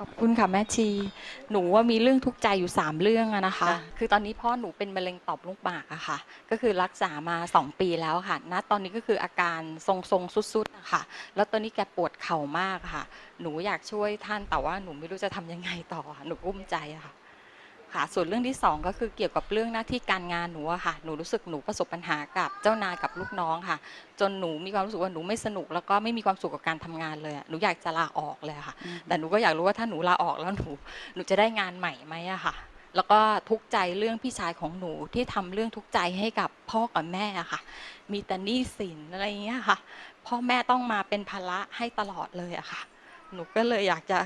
ขอบคุณค่ะแม่ชี หนูว่ามีเรื่องทุกข์ใจอยู่ 3 เรื่องอะนะคะค่ะคือตอนนี้พ่อหนูเป็นมะเร็งต่อมลูกหมากอะค่ะ ก็คือรักษามา 2 ปีแล้วค่ะ ณ ตอนนี้ก็คืออาการทรงๆสุดๆอะค่ะ แล้วตอนนี้แกปวดเข่ามากอะค่ะ หนูอยากช่วยท่านแต่ว่าหนูไม่รู้จะทำยังไงต่ออะหนูกุ้มใจอะค่ะ ค่ะ ส่วนเรื่องที่สองก็คือเกี่ยวกับเรื่องหน้าที่การงานหนูอะค่ะ หนูรู้สึกหนูประสบปัญหากับเจ้านายกับลูกน้องค่ะ จนหนูมีความรู้สึกว่าหนูไม่สนุกแล้วก็ไม่มีความสุขกับการทำงานเลยอะหนูอยากจะลาออกเลยอะค่ะ แต่หนูก็อยากรู้ว่าถ้าหนูลาออกแล้วหนูหนูจะได้งานใหม่ไหมอะค่ะ แล้วก็ทุกข์ใจเรื่องพี่ชายของหนูที่ทำเรื่องทุกข์ใจให้กับพ่อกับแม่อะค่ะ มีแต่หนี้สินอะไรอย่างเงี้ยค่ะ พ่อแม่ต้องมาเป็นภาระให้ตลอดเลยอะค่ะ หนูก็เลยอยากจะ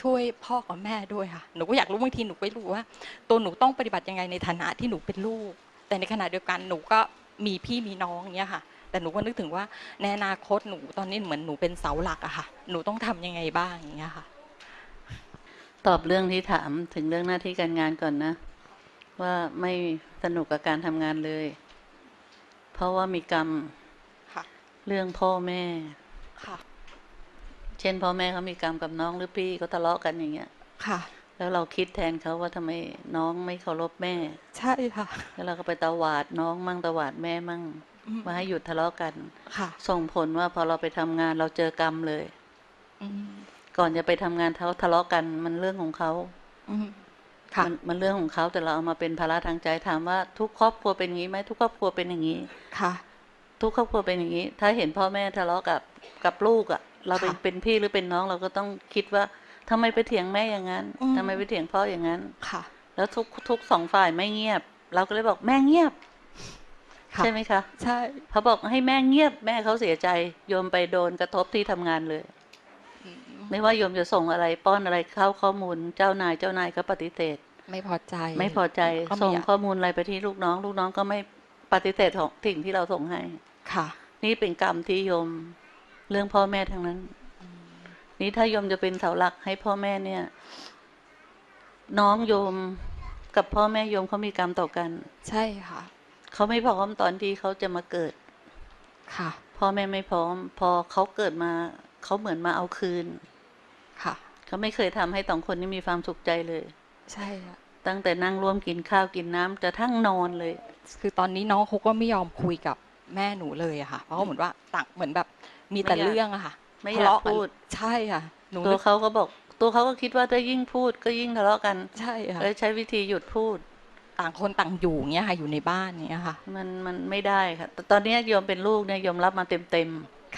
ช่วยพ่อกับแม่ด้วยค่ะ หนูก็อยากรู้บางทีหนูไม่รู้ว่า ตัวหนูต้องปฏิบัติยังไงในฐานะที่หนูเป็นลูก แต่ในขณะเดียวกันหนูก็มีพี่มีน้องอย่างเงี้ยค่ะ แต่หนูก็นึกถึงว่าในอนาคตหนูตอนนี้เหมือนหนูเป็นเสาหลักอะค่ะ หนูต้องทำยังไงบ้างอย่างเงี้ยค่ะ ตอบเรื่องที่ถามถึงเรื่องหน้าที่การงานก่อนนะ ว่าไม่สนุกกับการทำงานเลย เพราะว่ามีกรรมค่ะเรื่องพ่อแม่ค่ะ เช่นพ่อแม่เขามีกรรมกับน้องหรือพี่เขาทะเลาะกันอย่างเงี้ย ค่ะ แล้วเราคิดแทนเขาว่าทำไมน้องไม่เคารพแม่ ใช่ค่ะ แล้วเราก็ไปตวาดน้องมั่งตวาดแม่มั่งอืมมาให้หยุดทะเลาะกัน ค่ะ ส่งผลว่าพอเราไปทำงานเราเจอกรรมเลยอืมก่อนจะไปทำงานเขาทะเลาะกันมันเรื่องของเขาอืมค่ะมันมันเรื่องของเขาแต่เราเอามาเป็นภาระทางใจถามว่าทุกครอบครัวเป็นอย่างนี้ไหมทุกครอบครัวเป็นอย่างนี้ ค่ะ ทุกครอบครัวเป็นอย่างนี้ ถ้าเห็นพ่อแม่ทะเลาะกับกับลูกอะ่ะ เราเป็นค่ะเป็นพี่หรือเป็นน้องเราก็ต้องคิดว่าทำไมไปเถียงแม่อย่างนั้นอืมทำไมไปเถียงพ่ออย่างนั้นค่ะ แล้วทุกทุกสองฝ่ายไม่เงียบ เราก็เลยบอกแม่เงียบค่ะใช่ไหมคะ ใช่เขาบอกให้แม่เงียบแม่เขาเสียใจโยมไปโดนกระทบที่ทำงานเลยอืมไม่ว่าโยมจะส่งอะไรป้อนอะไรเข้าข้อมูล เจ้านายเจ้านายก็ปฏิเสธ ไม่พอใจ ไม่พอใจก็ไม่ส่งอยากข้อมูลอะไรไปที่ลูกน้อง ลูกน้องก็ไม่ปฏิเสธของสิ่งที่เราส่งให้ค่ะ นี่เป็นกรรมที่โยม เรื่องพ่อแม่ทั้งนั้น นี่ถ้าโยมจะเป็นเสาหลักให้พ่อแม่เนี่ย น้องโยมกับพ่อแม่โยมเขามีกรรมต่อกัน ใช่ค่ะเขาไม่พร้อมตอนที่เขาจะมาเกิด ค่ะ พ่อแม่ไม่พร้อม พอเขาเกิดมาเขาเหมือนมาเอาคืน ค่ะเขาไม่เคยทำให้สองคนนี้มีความสุขใจเลย ใช่ค่ะตั้งแต่นั่งร่วมกินข้าวกินน้ำจะทั้งนอนเลย คือตอนนี้น้องเขาก็ไม่ยอมคุยกับ แม่หนูเลยอะค่ะ เพราะเขาเหมือนว่าต่างเหมือนแบบมีแต่ไม่อยากเรื่องอะค่ะไม่อยากทะเละนพูด ใช่ค่ะ หนูตัวนึกเขาก็บอก ตัวเขาก็คิดว่าถ้ายิ่งพูดก็ยิ่งทะเลาะกันใช่ค่ะเลยใช้วิธีหยุดพูด ต่างคนต่างอยู่อย่างเงี้ยค่ะ อยู่ในบ้านอย่างเงี้ยค่ะ มันมันไม่ได้ค่ะแต่ตอนนี้โยมเป็นลูกเนี่ยโยมรับมาเต็มเต็ม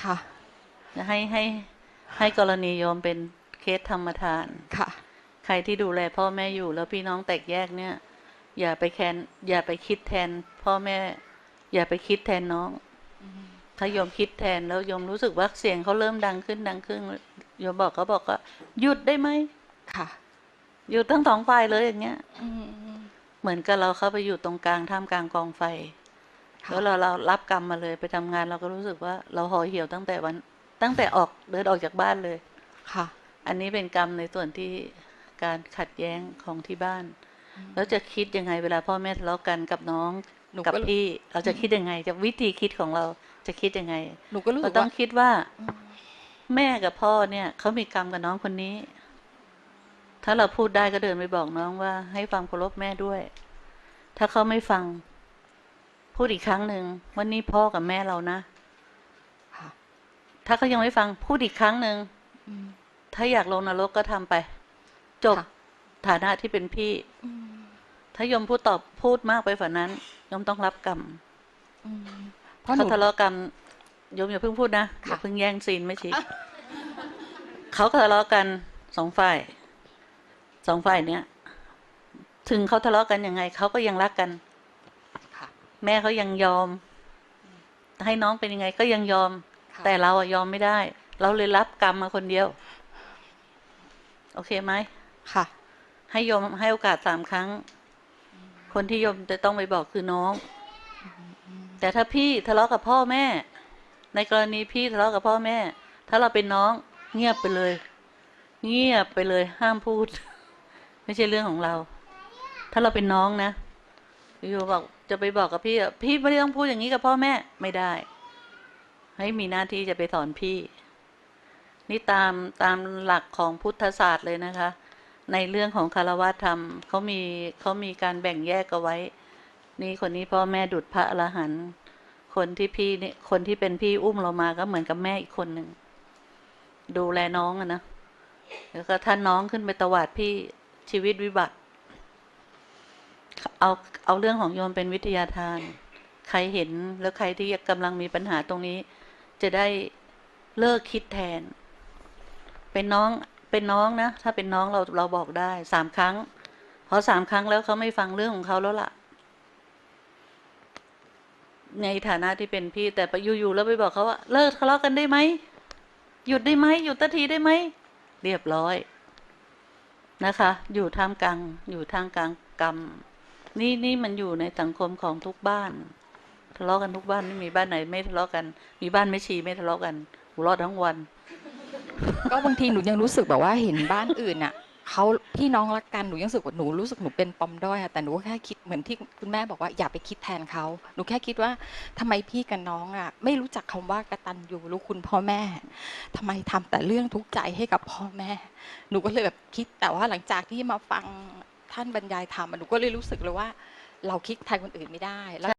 ค่ะๆจะให้ให้ให้กรณีโยมเป็นเคสธรรมทานค่ะ ใครที่ดูแลพ่อแม่อยู่แล้วพี่น้องแตกแยกเนี่ย อย่าไปแคนอย่าไปคิดแทนพ่อแม่ อย่าไปคิดแทนน้องถ้าโยมคิดแทนแล้วโยมรู้สึกว่าเสียงเขาเริ่มดังขึ้นดังขึ้นโยมบอกเขาบอกว่าหยุดได้ไหมค่ะหยุดทั้งสองฝ่ายเลยอย่างเงี้ยอืมเหมือนกับเราเข้าไปอยู่ตรงกลางท่ามกลางกองไฟค่ะแล้วเราเรารับกรรมมาเลยไปทำงานเราก็รู้สึกว่า เราห่อเหี่ยวตั้งแต่วัน ตั้งแต่ออกเดินออกจากบ้านเลยค่ะ อันนี้เป็นกรรมในส่วนที่การขัดแย้งของที่บ้านแล้วจะคิดยังไงเวลาพ่อแม่ทะเลาะกันกับน้องหนู กับก็พี่เราจะคิดยังไง จะวิธีคิดของเราจะคิดยังไงหนูก็รู้เราสึกต้อว่างคิดว่าอืมแม่กับพ่อเนี่ยเขามีกรรมกับน้องคนนี้ ถ้าเราพูดได้ก็เดินไปบอกน้องว่า ให้ฟังเคารพแม่ด้วย ถ้าเขาไม่ฟัง พูดอีกครั้งหนึ่งวันนี้พ่อกับแม่เรานะค่ะถ้าเขายังไม่ฟังพูดอีกครั้งหนึ่งอืมถ้าอยากลงนรกก็ทำไป จบค่ะฐานะที่เป็นพี่อืม ถ้ายมพูดตอบพูดมากไปฝ่านั้นยมต้องรับกรรมอืมเพราะหเขานูทะเลาะกันยมอย่าเพิ่งพูดนะอค่ะย่าเพิ่งแย่งซีนไม่ชิเขาก็ทะเลาะกันสองฝ่ายสองฝ่ายเนี้ยถึงเขาทะเลาะกันยังไงเขาก็ยังรักกันค่ะแม่เขายังยอม ให้น้องเป็นยังไงก็ยังยอมค่ะแต่เราอะยอมไม่ได้ เราเลยรับกรรมมาคนเดียว โอเคไหมค่ะ ให้โยมให้โอกาสสามครั้ง คนที่โยมจะต้องไปบอกคือน้อง แต่ถ้าพี่ทะเลาะกับพ่อแม่ ในกรณีพี่ทะเลาะกับพ่อแม่ ถ้าเราเป็นน้อง เงียบไปเลย เงียบไปเลย ห้ามพูด ไม่ใช่เรื่องของเรา ถ้าเราเป็นน้องนะโยบอกจะไปบอกกับพี่พี่ไม่ต้องพูดอย่างนี้กับพ่อแม่ไม่ได้ ให้มีหน้าที่จะไปสอนพี่ นี่ตามตามหลักของพุทธศาสตร์เลยนะคะ ในเรื่องของคารวะธรรมเขามีเขามีการแบ่งแยกเอาไว้ นี่คนนี้พ่อแม่ดุจพระอรหันต์คนที่พี่นี่คนที่เป็นพี่อุ้มเรามาก็เหมือนกับแม่อีกคนหนึ่งดูแลน้องอะนะแล้วก็ท่านน้องขึ้นไปตวาดพี่ชีวิตวิบัติ เอาเอาเรื่องของโยมเป็นวิทยาทาน ใครเห็นแล้วใครที่กำลังมีปัญหาตรงนี้ จะได้เลิกคิดแทน เป็นน้อง เป็นน้องนะ ถ้าเป็นน้องเราเราบอกได้สามครั้งพอสามครั้งแล้วเขาไม่ฟังเรื่องของเขาแล้วล่ะ ในฐานะที่เป็นพี่แต่ไปอยู่ๆแล้วไปบอกเขาว่าเลิกทะเลาะกันได้ไหมหยุดได้ไหมหยุดตะทีได้ไหมเรียบร้อยนะคะ อยู่ท่ามกลางอยู่ท่ามกลางกรรม นี่นี่มันอยู่ในสังคมของทุกบ้าน ทะเลาะกันทุกบ้านไม่มีบ้านไหน ไม่ทะเลาะกัน มีบ้านไม่ชีไม่ทะเลาะกันหัวเราะทั้งวัน ก็บางทีหนูยังรู้สึกแบบว่าเห็นบ้านอื่นอะเขาพี่น้องรักกันหนูยังรู้สึกว่าหนูรู้สึกหนูเป็นปอมด้อยอะแต่หนูก็แค่คิดเหมือนที่คุณแม่บอกว่าอย่าไปคิดแทนเขาหนูแค่คิดว่าทำไมพี่กับน้องอะไม่รู้จักคำว่ากตัญญูรู้คุณพ่อแม่ทำไมทำแต่เรื่องทุกข์ใจให้กับพ่อแม่ หนูก็เลยแบบคิดแต่ว่าหลังจากที่มาฟังท่านบรรยายธรรมอะหนูก็เลยรู้สึกเลยว่า เราคิดแทนคนอื่นไม่ได้แล้ว